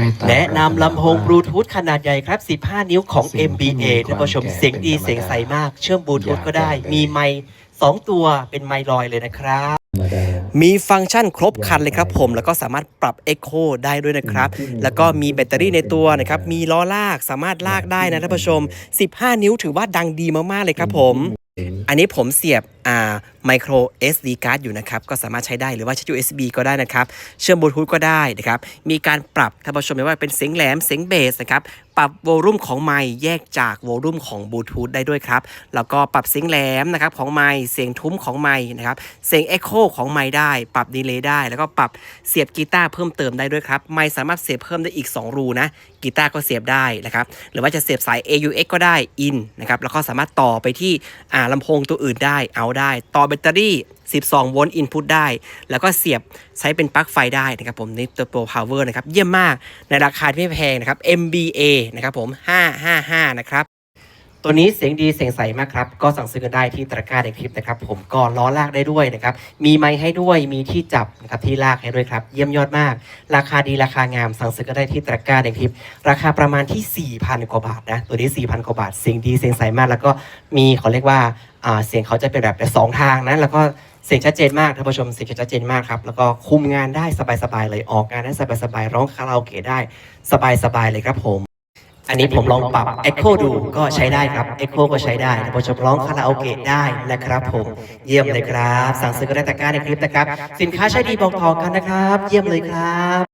ได้ตามแนะนำลำโพงบลูทูธขนาดใหญ่ครับ 15 นิ้วของ MBA ท่านผู้ชมเสียงดีเสียงใสมาก เชื่อมบลูทูธก็ได้ มีไมค์สองตัวเป็นไมค์ลอยเลยนะครับมาได้มีฟังก์ชันครบครันเลยครับผม แล้วก็สามารถปรับ Echo ได้ด้วยนะครับ แล้วก็มีแบตเตอรี่ในตัวนะครับ มีล้อลากสามารถลากได้นะท่านผู้ชม 15 นิ้วถือว่าดังดีมากๆเลยครับผม อันนี้ผมเสียบอ่า micro SD card อยู่นะครับ ก็สามารถใช้ได้หรือว่าใช้ USB ก็ได้นะครับ เชื่อมบลูทูธก็ได้นะครับ มีการปรับท่านผู้ชมไม่ว่าเป็นเสียงแหลม เสียงเบสนะครับปรับโวลูมของไมค์แยกจากโวลูมของบลูทูธได้ด้วยครับ แล้วก็ปรับเสียงแหลมนะครับของไมค์เสียงทุ้มของไมค์นะครับ เสียงเอ็กโคของไมค์ได้ ปรับดีเลย์ได้ แล้วก็ปรับเสียบกีตาร์เพิ่มเติมได้ด้วยครับ ไมค์สามารถเสียบเพิ่มได้อีก 2 รูนะ กีตาร์ก็เสียบได้นะครับ หรือว่าจะเสียบสาย AUX ก็ได้ in นะครับ แล้วก็สามารถต่อไปที่อ่าลำโพงตัวอื่นได้เอาได้ ต่อแบตเตอรี่ 12 โวลต์ input ได้ แล้วก็เสียบใช้เป็นปลั๊กไฟได้นะครับผมนี่ตัวโปร power นะครับ เยี่ยมมากในราคาที่ไม่แพงนะครับ MBA นะครับผม 555 นะครับตัวนี้เสียงดีเสียงใสมากครับ ก็สั่งซื้อกันได้ที่ตะกร้าในคลิปนะครับ ผมก็ล้อลากได้ด้วยนะครับ มีไม้ให้ด้วยมีที่จับนะครับที่ลากให้ด้วยครับ เยี่ยมยอดมาก ราคาดีราคางามสั่งซื้อกันได้ที่ตะกร้าในคลิป ราคาประมาณที่ 4,000 กว่าบาทนะ ตัวนี้ 4,000 กว่าบาท เสียงดีเสียงใสมากแล้วก็มีเขาเรียกว่า อ่าเสียงเขาจะเป็นแบบสองทางนะแล้วก็เสียงชัดเจนมากท่านผู้ชมเสียงชัดเจนมากครับแล้วก็คุมงานได้สบายๆเลยออกงานได้สบายๆร้องคาราโอเกะได้สบายๆเลยครับผม อันนี้ผมลองปรับ Echo ดูก็ใช้ได้ครับ Echo ก็ใช้ได้ท่านผู้ชมร้องคาราโอเกะได้นะครับผมเยี่ยมเลยครับ สั่งซื้อก็ได้ตะกร้าในคลิปนะครับ สินค้าใช้ดีบอกต่อกันนะครับ เยี่ยมเลยครับ